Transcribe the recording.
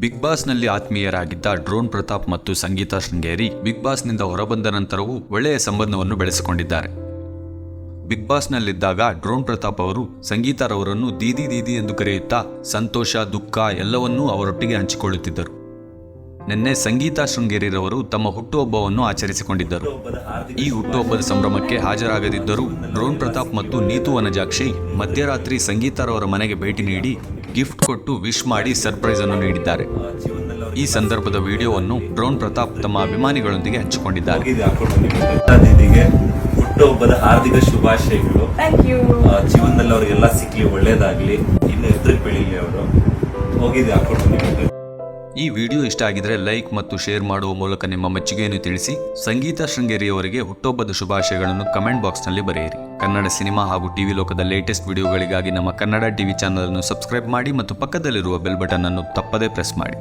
Big ಬಾಸ್ನಲ್ಲಿ ಆತ್ಮೀಯರಾಗಿದ್ದ drone Pratap ಮತ್ತು ಸಂಗೀತಾ ಶೃಂಗೇರಿ ಬಿಗ್ ಬಾಸ್ನಿಂದ ಹೊರಬಂದ ನಂತರವೂ ಒಳ್ಳೆಯ ಸಂಬಂಧವನ್ನು ಬೆಳೆಸಿಕೊಂಡಿದ್ದಾರೆ. ಬಿಗ್ ಬಾಸ್ನಲ್ಲಿದ್ದಾಗ ಡ್ರೋನ್ ಪ್ರತಾಪ್ ಅವರು ಸಂಗೀತಾರವರನ್ನು ದೀದಿ ದೀದಿ ಎಂದು ಕರೆಯುತ್ತಾ ಸಂತೋಷ, ದುಃಖ ಎಲ್ಲವನ್ನೂ ಅವರೊಟ್ಟಿಗೆ ಹಂಚಿಕೊಳ್ಳುತ್ತಿದ್ದರು. ನಿನ್ನೆ ಸಂಗೀತಾ ಶೃಂಗೇರಿರವರು ತಮ್ಮ ಹುಟ್ಟುಹಬ್ಬವನ್ನು ಆಚರಿಸಿಕೊಂಡಿದ್ದರು. ಈ ಹುಟ್ಟುಹಬ್ಬದ ಸಂಭ್ರಮಕ್ಕೆ ಹಾಜರಾಗದಿದ್ದರೂ ಡ್ರೋನ್ ಪ್ರತಾಪ್ ಮತ್ತು ನೀತು ವನಜಾಕ್ಷಿ ಮಧ್ಯರಾತ್ರಿ ಸಂಗೀತಾರವರ ಮನೆಗೆ ಭೇಟಿ ನೀಡಿ ಗಿಫ್ಟ್ ಕೊಟ್ಟು ವಿಶ್ ಮಾಡಿ ಸರ್ಪ್ರೈಸ್ ಅನ್ನು ನೀಡಿದ್ದಾರೆ. ಈ ಸಂದರ್ಭದ ವಿಡಿಯೋವನ್ನು ಡ್ರೋನ್ ಪ್ರತಾಪ್ ತಮ್ಮ ಅಭಿಮಾನಿಗಳೊಂದಿಗೆ ಹಂಚಿಕೊಂಡಿದ್ದಾರೆ. ಹುಟ್ಟುಹಬ್ಬದ ಹಾರ್ದಿಕ ಶುಭಾಶಯಗಳು. ಥ್ಯಾಂಕ್ ಯು ಆ, ಜೀವನದಲ್ಲಿ ಅವ್ರಿಗೆಲ್ಲ ಸಿಕ್ಲಿ ಒಳ್ಳೇದಾಗ್ಲಿ. ಇನ್ನು ಎದುರು ಬೆಳೀಲಿ ಅವರು. ಹೋಗಿದೆ ಹಾಕೊಂಡು ಈ ವಿಡಿಯೋ ಇಷ್ಟ ಆಗಿದ್ರೆ ಲೈಕ್ ಮತ್ತು ಶೇರ್ ಮಾಡುವ ಮೂಲಕ ನಿಮ್ಮ ಮೆಚ್ಚುಗೆಯನ್ನು ತಿಳಿಸಿ ಸಂಗೀತ ಶೃಂಗೇರಿಯವರಿಗೆ ಹುಟ್ಟುಹಬ್ಬದ ಶುಭಾಶಯಗಳನ್ನು ಕಮೆಂಟ್ ಬಾಕ್ಸ್ನಲ್ಲಿ ಬರೆಯಿರಿ. ಕನ್ನಡ ಸಿನಿಮಾ ಹಾಗೂ ಟಿವಿ ಲೋಕದ ಲೇಟೆಸ್ಟ್ ವಿಡಿಯೋಗಳಿಗಾಗಿ ನಮ್ಮ ಕನ್ನಡ ಟಿವಿ ಚಾನಲ್ ಅನ್ನು ಸಬ್ಸ್ಕ್ರೈಬ್ ಮಾಡಿ ಮತ್ತು ಪಕ್ಕದಲ್ಲಿರುವ ಬೆಲ್ ಬಟನ್ ಅನ್ನು ತಪ್ಪದೇ ಪ್ರೆಸ್ ಮಾಡಿ.